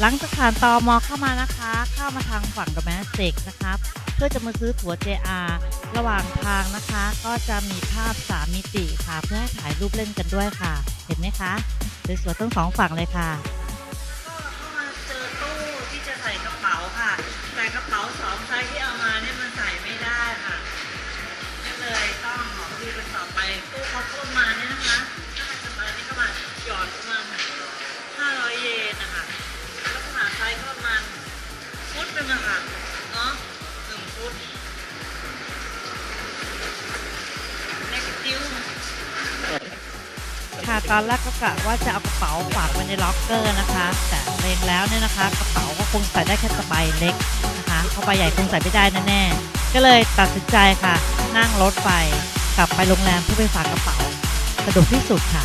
หลังจากผ่านตอมอเข้ามานะคะ เข้ามาทางฝั่งโดแมสติกนะครับ เพื่อจะมาซื้อตั๋ว JR ระหว่างทางนะคะ ก็จะมีภาพ3มิติค่ะ เพื่อให้ถ่ายรูปเล่นกันด้วยค่ะ เห็นไหมคะสวยๆทั้งสองฝั่งเลยค่ะก็มาเจอตู้ที่จะใส่กระเป๋าค่ะ แต่กระเป๋าสองไซส์ที่เอามาเนี่ยมันใส่ไม่ได้ค่ะก็เลยต้องขอดูกันต่อไปตู้เขาพูดมา ตอนแรกก็กะว่าจะเอากระเป๋าฝากไว้ในล็อกเกอร์นะคะ แต่เลงแล้วเนี่ยนะคะ กระเป๋าก็คงใส่ได้แค่สบายเล็กนะคะเข้าไปใหญ่คงใส่ไม่ได้แน่ๆก็เลยตัดสินใจค่ะ นั่งรถไปกลับไปโรงแรมเพื่อไปฝากกระเป๋าสะดวกที่สุดค่ะ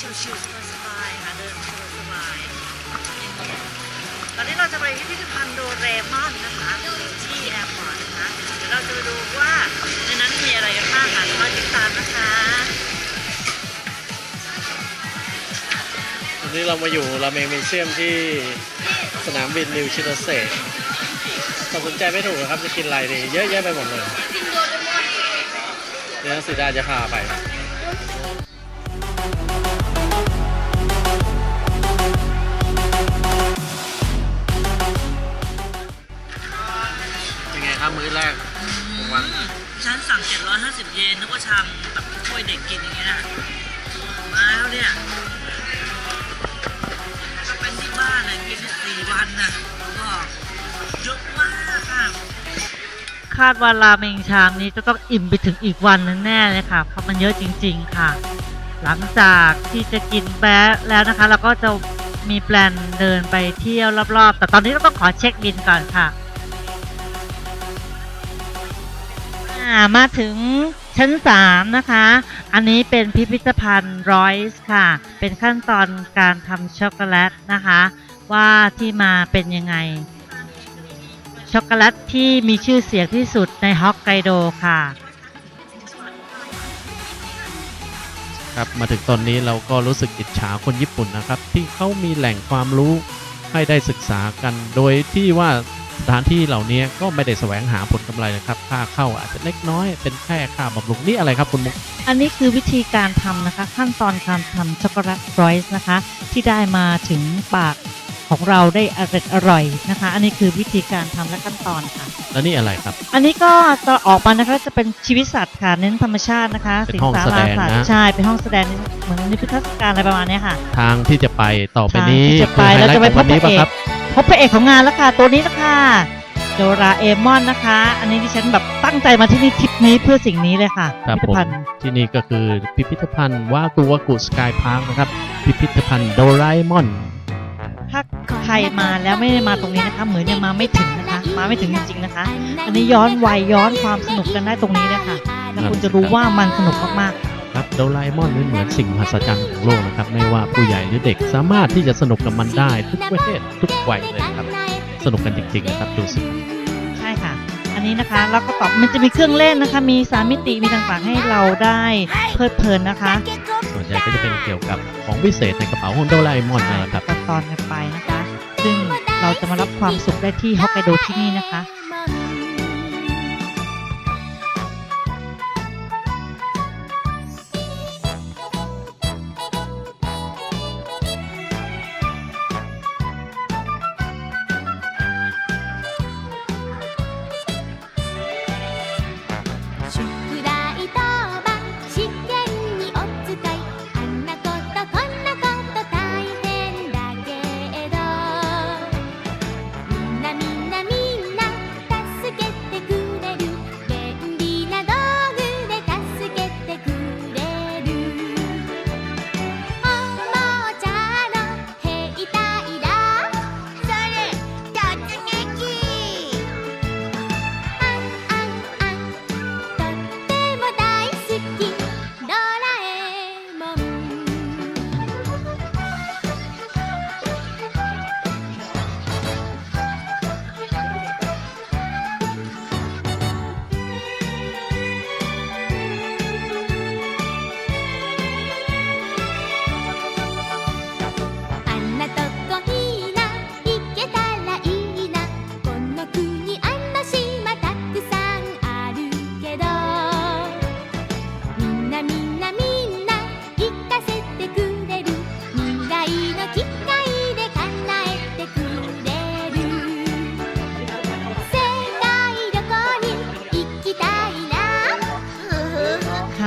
ชิวๆสบายๆค่ะเดินสบายๆอย่างนี้ตอนนี้เราจะไปพิพิธภัณฑ์โดเรมอนนะคะที่แอร์พอร์ตนะคะเดี๋ยวเราจะไปดูว่าในนั้นมีอะไรกันบ้างค่ะคอยติดตามนะคะวันนี้เรามาอยู่ราเมงมิวเซียมที่สนามบินนิวชิโนเซะตัดสินใจไม่ถูกนะครับจะกินอะไรดีเยอะแยะไปหมดเลยเดี๋ยวสีดาจะพาไป มื้อแรกของวัน ฉันสั่ง 750 เยนนึกว่าชามแบบถ้วยเด็กกินอย่างเงี้ยนะมาแล้วเนี่ยก็เป็นที่บ้านนะกินสี่วันนะก็เยอะมากค่ะคาดว่าราเมงชามนี้จะต้องอิ่มไปถึงอีกวันนึงแน่เลยค่ะ เพราะมันเยอะจริง ๆ ค่ะ หลังจากที่จะกินแป๊ะแล้วนะคะ เราก็จะมีแปลนเดินไปเที่ยวรอบๆ แต่ตอนนี้เราต้องขอเช็คบินก่อนค่ะ อ่ามาถึงชั้น 3 นะคะ อันนี้เป็นพิพิธภัณฑ์รอยส์ค่ะ เป็นขั้นตอนการทำช็อกโกแลตนะคะ ว่าที่มาเป็นยังไง ช็อกโกแลตที่มีชื่อเสียงที่สุดในฮอกไกโดค่ะ ครับมาถึงตอนนี้เราก็รู้สึกอิจฉาคนญี่ปุ่นนะครับ ที่เขามีแหล่งความรู้ให้ได้ศึกษากัน โดยที่ว่า สถานที่เหล่านี้ก็ไม่ได้แสวงหาผลกำไรนะครับค่าเข้าอาจจะเล็กน้อยเป็นแค่ค่าบำรุงนี่อะไรครับคุณมุกอันนี้คือวิธีการทำนะคะ ขั้นตอนการทำช็อกโกแลตรอยส์นะคะ ที่ได้มาถึงปากของเราได้อร่อยอร่อยนะคะ อันนี้คือวิธีการทำและขั้นตอนค่ะ แล้วนี่อะไรครับ อันนี้ก็จะออกมานะคะจะเป็นชีวิตสัตว์ค่ะเน้นธรรมชาตินะคะเป็นห้องแสดงนะสัตว์ใช่เป็นห้องแสดงเหมือนนิพรรศการอะไรประมาณเนี้ยค่ะ ทางที่จะไปต่อไปนี้ทางที่จะไปคือแล้วจะไปฮลท์ของวันนี้พบพระเอกปะครับ พบพระเอกของงานแล้วค่ะตัวนี้นะคะโดราเอมอนนะคะ อันนี้ดิฉันแบบตั้งใจมาที่นี่ทริปนี้เพื่อสิ่งนี้เลยค่ะครับพิพิธผมภัณฑ์ที่นี่ก็คือพิพิธภัณฑ์วากุวากุสกายพาร์คนะครับ พิพิธภัณฑ์โดราเอมอนถ้าใครมาแล้วไม่ได้มาตรงนี้นะคะ เหมือนยังมาไม่ถึงนะคะ มาไม่ถึงจริงๆนะคะ อันนี้ย้อนวัยย้อนความสนุกกันได้ตรงนี้เลยค่ะแล้วคุณจะรู้ว่ามันสนุกมากครับ โดราเอมอนนี่เหมือนสิ่งมหัศจรรย์ของโลกนะครับ ไม่ว่าผู้ใหญ่หรือเด็กสามารถที่จะสนุกกับมันได้ทุกประเภททุกวัยเลยครับ สนุกกันจริงๆนะครับดูสิๆใช่ค่ะ อันนี้นะคะแล้วก็ตอบมันจะมีเครื่องเล่นนะคะ มีสามมิติมีต่างๆให้เราได้เพลิดเพลินนะคะ ส่วนใหญ่ก็จะเป็นเกี่ยวกับของพิเศษในกระเป๋าของโดราเอมอนนั่นแหละครับตอนตอนๆกันไปนะคะ ซึ่งเราจะมารับความสุขได้ที่ฮอกไกโดที่นี่นะคะ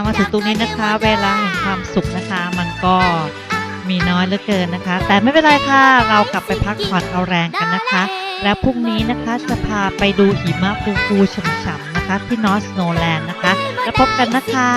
าถึงตรงนี้นะคะ เวลาแห่งความสุขนะคะ มันก็มีน้อยเหลือเกินนะคะ แต่ไม่เป็นไรค่ะ เรากลับไปพักผ่อนเอาแรงกันนะคะ แล้วพรุ่งนี้นะคะจะพาไปดูหิมะฟูฟูฉ่ำๆนะคะ ที่นอร์สโนแลนด์นะคะ แล้วพบกันนะคะ